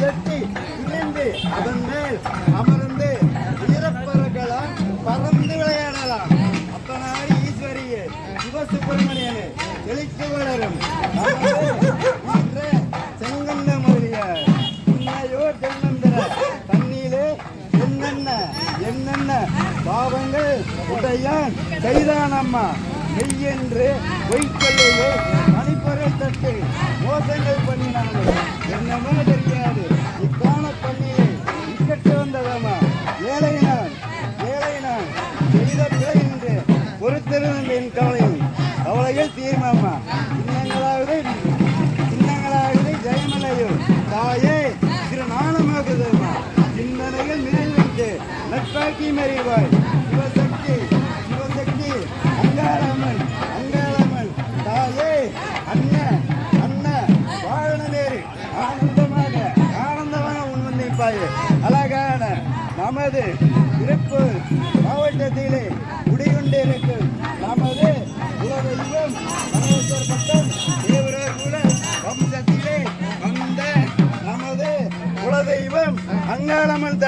செட்டி திரிந்து அதன் மேல் அமர்ந்து வீரப்பறக்கலாம் பறந்து விளையாடலாம். அப்பனாடி ஈஸ்வரியே சிவசுப்பிரமணியனே செழித்து வளரும். நமது இன்ற செங்கந்த மொழியார் உன்னையோ தென்னந்திர தண்ணீரே என்னென்ன என்னென்ன பாவங்கள் உடையான் கைதான் அம்மா மெய்யென்று பொய்க்கொள்ளையோ மணிப்பொருள் தட்டு மோசங்கள் பண்ணினானே என்னமோ தீர்மாமா இன்னங்களாவது சின்னங்களாகவே ஜெயமலையோ. தாயே திரு நாணமாக்குதம்மா சிந்தனைகள் நிறைவேற்று. நட்பாக்கி மறிவாய் சிவசக்தி சிவசக்தி அங்காராமன் அங்காளம்மன். தாயே அண்ணன் அண்ணன் வாழன நேரு ஆனந்தமாக ஆனந்தமாக உன்வந்திப்பாயே அழகான நமது திருப்பூர் மாவட்டத்திலே குலதெய்வம் மனோகர் பட்டம். தேவரர் குல வம்சத்திலே வந்த நமது குலதெய்வம் அங்காளம்மன்